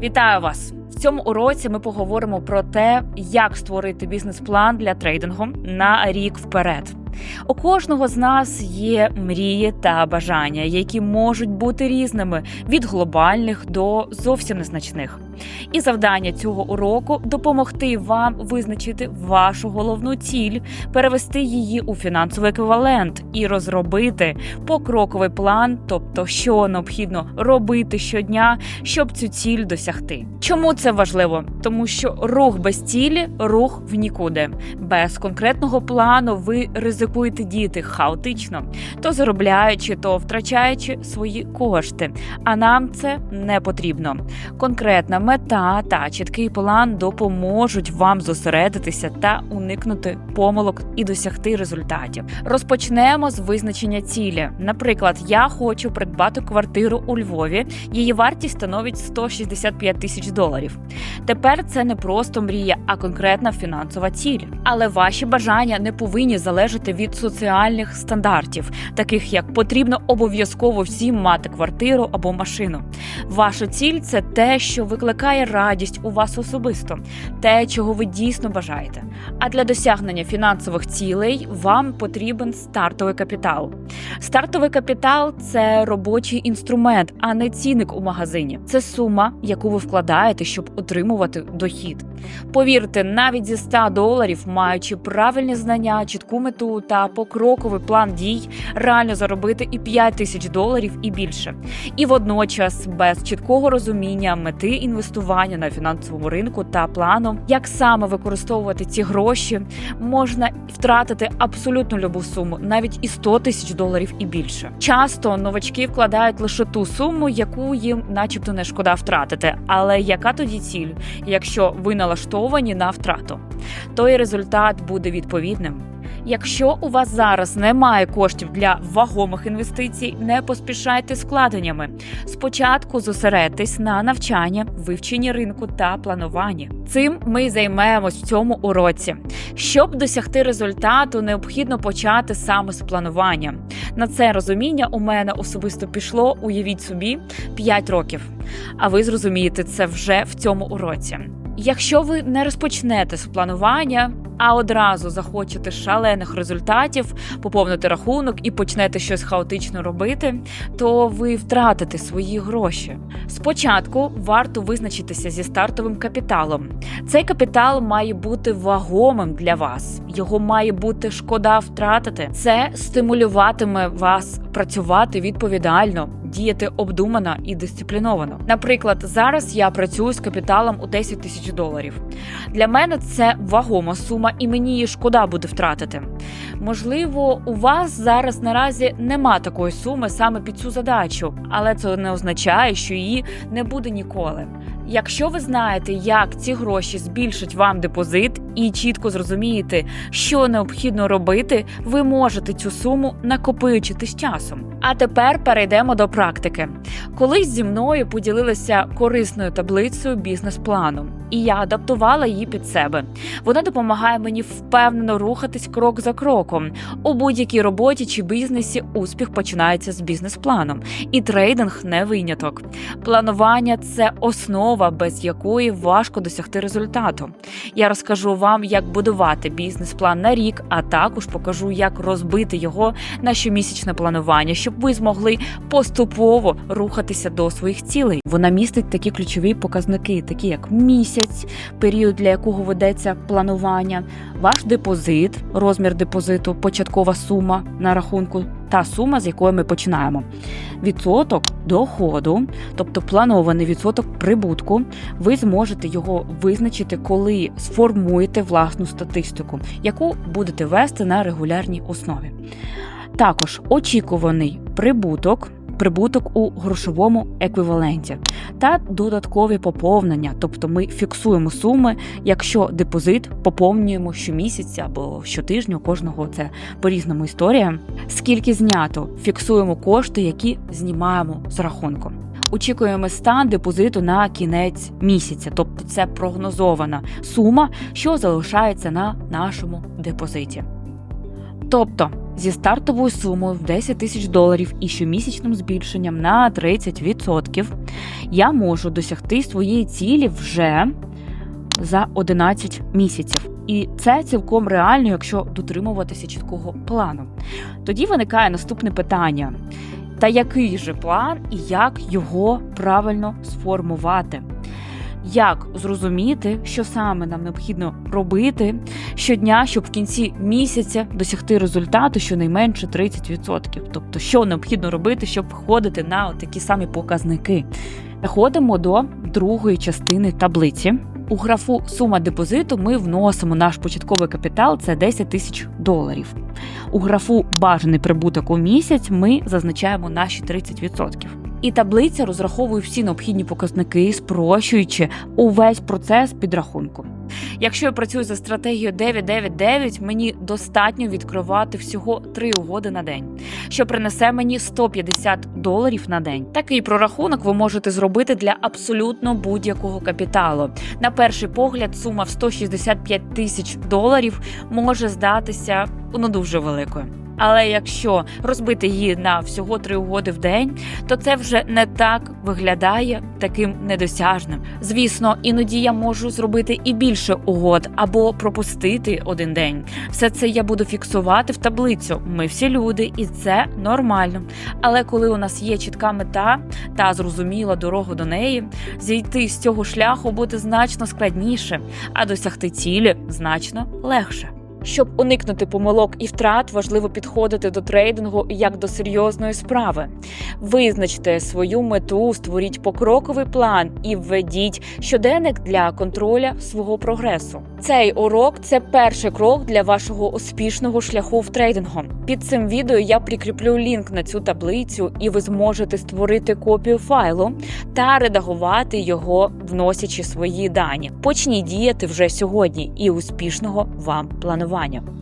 Вітаю вас! В цьому уроці ми поговоримо про те, як створити бізнес-план для трейдингу на рік вперед. У кожного з нас є мрії та бажання, які можуть бути різними від глобальних до зовсім незначних. І завдання цього уроку допомогти вам визначити вашу головну ціль, перевести її у фінансовий еквівалент і розробити покроковий план, тобто що необхідно робити щодня, щоб цю ціль досягти. Чому це важливо? Тому що рух без цілі рух в нікуди. Без конкретного плану ви ризикуєте діяти хаотично, то заробляючи, то втрачаючи свої кошти. А нам це не потрібно. Конкретна мета та чіткий план допоможуть вам зосередитися та уникнути помилок і досягти результатів. Розпочнемо з визначення цілі. Наприклад, я хочу придбати квартиру у Львові. Її вартість становить 165 тисяч доларів. Тепер це не просто мрія, а конкретна фінансова ціль. Але ваші бажання не повинні залежати від соціальних стандартів, таких як потрібно обов'язково всім мати квартиру або машину. Ваша ціль це те, що викликає радість у вас особисто, те, чого ви дійсно бажаєте. А для досягнення фінансових цілей вам потрібен стартовий капітал. Стартовий капітал це робочий інструмент, а не цінник у магазині. Це сума, яку ви вкладаєте, щоб отримувати дохід. Повірте, навіть зі 100 доларів, маючи правильні знання, чітку мету та покроковий план дій, реально заробити і 5 тисяч доларів і більше. І водночас, без чіткого розуміння мети інвестування на фінансовому ринку та плану, як саме використовувати ці гроші, можна втратити абсолютно любу суму, навіть і 100 тисяч доларів і більше. Часто новачки вкладають лише ту суму, яку їм, начебто, не шкода втратити. Але яка тоді ціль, якщо ви налаштовані на втрату? То і результат буде відповідним. Якщо у вас зараз немає коштів для вагомих інвестицій, не поспішайте з вкладеннями. Спочатку зосередьтесь на навчанні, вивченні ринку та плануванні. Цим ми й займаємось в цьому уроці. Щоб досягти результату, необхідно почати саме з планування. На це розуміння у мене особисто пішло, уявіть собі, 5 років. А ви зрозумієте це вже в цьому уроці. Якщо ви не розпочнете з планування, а одразу захочете шалених результатів, поповнити рахунок і почнете щось хаотично робити, то ви втратите свої гроші. Спочатку варто визначитися зі стартовим капіталом. Цей капітал має бути вагомим для вас. Його має бути шкода втратити. Це стимулюватиме вас працювати відповідально, діяти обдумано і дисципліновано. Наприклад, зараз я працюю з капіталом у 10 тисяч доларів. Для мене це вагома сума, і мені її шкода буде втратити. Можливо, у вас зараз наразі нема такої суми саме під цю задачу, але це не означає, що її не буде ніколи. Якщо ви знаєте, як ці гроші збільшать вам депозит і чітко зрозумієте, що необхідно робити, ви можете цю суму накопичити з часом. А тепер перейдемо до практики. Колись зі мною поділилися корисною таблицею бізнес-плану, і я адаптувала її під себе. Вона допомагає мені впевнено рухатись крок за кроком. У будь-якій роботі чи бізнесі успіх починається з бізнес-планом, і трейдинг не виняток. Планування це основа, без якої важко досягти результату. Я розкажу вам, як будувати бізнес-план на рік, а також покажу, як розбити його на щомісячне планування, щоб ви змогли поступово рухатися до своїх цілей. Вона містить такі ключові показники, такі як місяць, період, для якого ведеться планування, ваш депозит, розмір депозиту, початкова сума на рахунку. Та сума, з якої ми починаємо. Відсоток доходу, тобто планований відсоток прибутку, ви зможете його визначити, коли сформуєте власну статистику, яку будете вести на регулярній основі. Також очікуваний прибуток. Прибуток у грошовому еквіваленті та додаткові поповнення, тобто ми фіксуємо суми, якщо депозит поповнюємо щомісяця або щотижня, кожного це по різному історія. Скільки знято, фіксуємо кошти, які знімаємо з рахунку. Очікуємо стан депозиту на кінець місяця, тобто це прогнозована сума, що залишається на нашому депозиті. Тобто зі стартовою сумою в 10 тисяч доларів і щомісячним збільшенням на 30% я можу досягти своєї цілі вже за 11 місяців. І це цілком реально, якщо дотримуватися чіткого плану. Тоді виникає наступне питання: та який же план і як його правильно сформувати? Як зрозуміти, що саме нам необхідно робити щодня, щоб в кінці місяця досягти результату щонайменше 30%? Тобто, що необхідно робити, щоб виходити на такі самі показники? Переходимо до другої частини таблиці. У графу сума депозиту ми вносимо наш початковий капітал це 10 тисяч доларів. У графу бажаний прибуток у місяць ми зазначаємо наші 30%. І таблиця розраховує всі необхідні показники, спрощуючи увесь процес підрахунку. Якщо я працюю за стратегією 999, мені достатньо відкривати всього 3 угоди на день, що принесе мені 150 доларів на день. Такий прорахунок ви можете зробити для абсолютно будь-якого капіталу. На перший погляд, сума в 165 тисяч доларів може здатися ну дуже великою. Але якщо розбити її на всього три угоди в день, то це вже не так виглядає таким недосяжним. Звісно, іноді я можу зробити і більше угод або пропустити один день. Все це я буду фіксувати в таблицю. Ми всі люди, і це нормально. Але коли у нас є чітка мета та зрозуміла дорога до неї, зійти з цього шляху буде значно складніше, а досягти цілі значно легше. Щоб уникнути помилок і втрат, важливо підходити до трейдингу як до серйозної справи. Визначте свою мету, створіть покроковий план і введіть щоденник для контроля свого прогресу. Цей урок це перший крок для вашого успішного шляху в трейдингу. Під цим відео я прикріплю лінк на цю таблицю, і ви зможете створити копію файлу та редагувати його, вносячи свої дані. Почніть діяти вже сьогодні і успішного вам планування тренуванням.